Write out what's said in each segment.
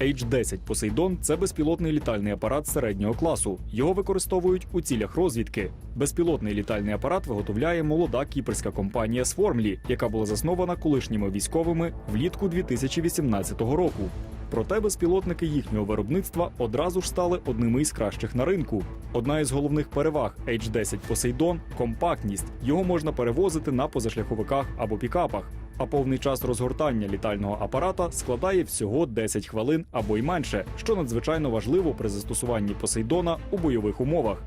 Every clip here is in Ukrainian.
H-10 Посейдон це безпілотний літальний апарат середнього класу. Його використовують у цілях розвідки. Безпілотний літальний апарат виготовляє молода кіпрська компанія Сформлі, яка була заснована колишніми військовими влітку 2018 року. Проте безпілотники їхнього виробництва одразу ж стали одними із кращих на ринку. Одна із головних переваг H-10 Посейдон компактність. Його можна перевозити на позашляховиках або пікапах. А повний час розгортання літального апарата складає всього 10 хвилин або й менше, що надзвичайно важливо при застосуванні Посейдона у бойових умовах.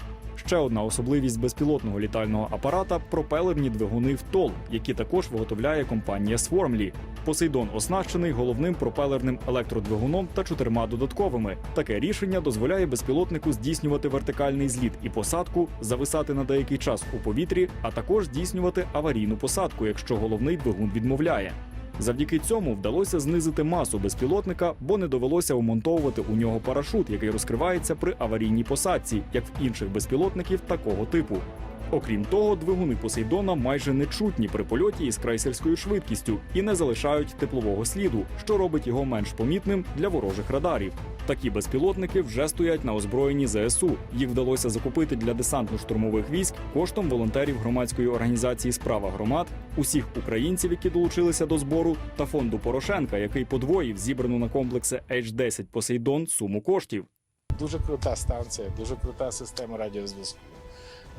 Ще одна особливість безпілотного літального апарата пропелерні двигуни ВТОЛ, які також виготовляє компанія Swarmly. Посейдон оснащений головним пропелерним електродвигуном та чотирма додатковими. Таке рішення дозволяє безпілотнику здійснювати вертикальний зліт і посадку, зависати на деякий час у повітрі, а також здійснювати аварійну посадку, якщо головний двигун відмовляє. Завдяки цьому вдалося знизити масу безпілотника, бо не довелося умонтовувати у нього парашут, який розкривається при аварійній посадці, як в інших безпілотників такого типу. Окрім того, двигуни Посейдона майже нечутні при польоті із крейсерською швидкістю і не залишають теплового сліду, що робить його менш помітним для ворожих радарів. Такі безпілотники вже стоять на озброєнні ЗСУ. Їх вдалося закупити для десантно-штурмових військ коштом волонтерів громадської організації Справа громад, усіх українців, які долучилися до збору, та фонду Порошенка, який подвоїв зібрану на комплекси H-10 Посейдон суму коштів. Дуже крута станція, дуже крута система радіозв'язку.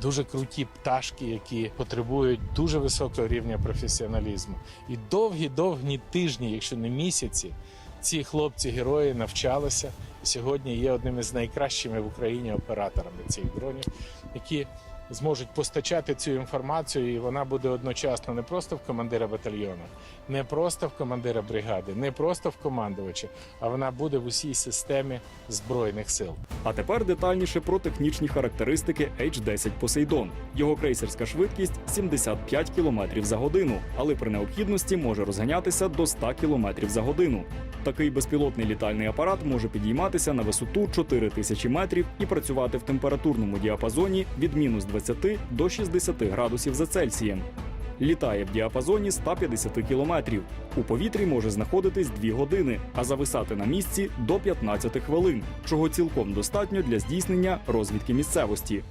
Дуже круті пташки, які потребують дуже високого рівня професіоналізму. І довгі-довгі тижні, якщо не місяці, ці хлопці-герої навчалися. Сьогодні є одним із найкращими в Україні операторами цих дронів, які зможуть постачати цю інформацію, і вона буде одночасно не просто в командира батальйону, не просто в командира бригади, не просто в командувача, а вона буде в усій системі збройних сил. А тепер детальніше про технічні характеристики H-10 Посейдон. Його крейсерська швидкість 75 км за годину, але при необхідності може розганятися до 100 км за годину. Такий безпілотний літальний апарат може підійматися на висоту 4000 метрів і працювати в температурному діапазоні від мінус 20 до 60 градусів за Цельсієм. Літає в діапазоні 150 кілометрів. У повітрі може знаходитись 2 години, а зависати на місці до 15 хвилин, чого цілком достатньо для здійснення розвідки місцевості.